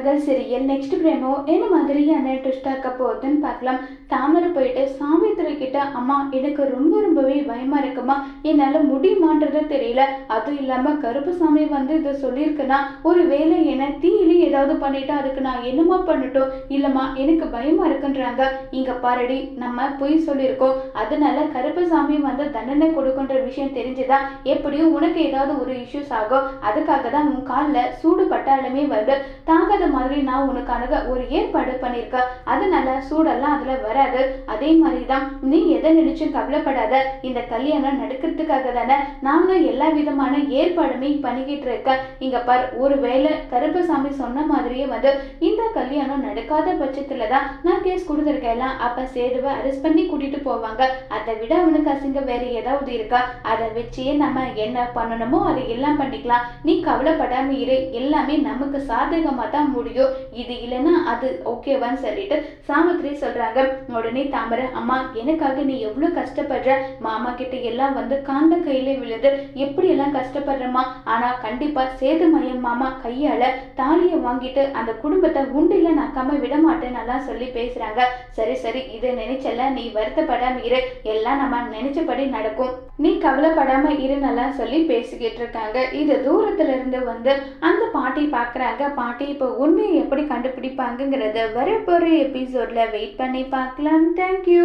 மகள் சிறியல் நெக்ஸ்ட் பிரேமோ என்ன மாதிரியான ட்விஸ்ட் ஆக்க போகுதுன்னு பார்க்கலாம். தாமரை போயிட்டு சாவித்திரி கிட்ட அம்மா எனக்கு ரொம்ப ரொம்பவே பயமா இருக்குமா? என்னால முடியுமான்றது தெரியல. அதுவும் இல்லாம கருப்புசாமி வந்து இதை சொல்லியிருக்குன்னா ஒரு வேலை என்ன தீ ஏதாவது பண்ணிட்டா அதுக்கு நான் என்னமா பண்ணட்டும். இல்லம்மா எனக்கு பயமா இருக்குன்றாங்க. இங்க பாரடி நம்ம பொய் சொல்லியிருக்கோம். அதனால கருப்பசாமி வந்து தண்டனை கொடுக்குன்ற விஷயம் தெரிஞ்சுதா? எப்படியும் உனக்கு ஏதாவது ஒரு இஷ்யூஸ் ஆகும். அதுக்காக தான் உன் காலில் சூடு பட்டாலுமே வந்து தாங்காத மாதிரி நான் உனக்காக ஒரு ஏற்பாடு பண்ணியிருக்கேன். அதனால சூடெல்லாம் அதுல வராது. அதே மாதிரி தான் நீ எதை நினைச்சும் கவலைப்படாத. இந்த கல்யாணம் நடக்கிறதுக்காக தானே நானும் எல்லா விதமான ஏற்பாடுமே பண்ணிக்கிட்டு இருக்கேன். இங்க பார் ஒருவேளை கருப்பசாமி சொன்ன மாதிரியே வந்து இந்த கல்யாணம் நடக்காத பட்சத்துல தான் நான் கேஸ் கொடுத்துருக்கேன். அப்ப சேதுவை அரெஸ்ட் பண்ணி கூட்டிட்டு போவாங்க. அதை விட அவனுக்கு அசிங்க வேற ஏதாவது இருக்கா? அதை வச்சே நம்ம என்ன பண்ணணுமோ அதை எல்லாம் பண்ணிக்கலாம். நீ கவலைப்படாம இரு. எல்லாமே நமக்கு சாதகமா தான் முடியும். இது இல்லைன்னா அது ஓகேவான்னு சொல்லிட்டு சாமத்ரி சொல்றாங்க. உடனே தாமரை அம்மா எனக்காக நீ எவ்வளவு கஷ்டப்படுற? மாமா கிட்ட எல்லாம் வந்து காந்த கையில விழுது. எப்படி எல்லாம் கஷ்டப்படுறமா ஆனா கண்டிப்பா சேதுமயம் மாமா கையால தாலியை வாங்கிட்டு அந்த குடும்பத்தை உண்டில நக்காம விடமாட்டேன்னு நல்லா சொல்லி பேசுறாங்க. சரி சரி இதை நினைச்சல நீ வருத்தப்படாம இரு. எல்லாம் நம்ம நினைச்சபடி நடக்கும். நீ கவலைப்படாம இருன்னெல்லாம் சொல்லி பேசிக்கிட்டு இருக்காங்க. இது தூரத்துல இருந்து வந்து அந்த பாட்டி பார்க்குறாங்க பாட்டி இப்போ உண்மையை எப்படி கண்டுபிடிப்பாங்கிறத வரப்போற எபிசோட்ல வெயிட் பண்ணி பார்க்கலாம். தேங்க்யூ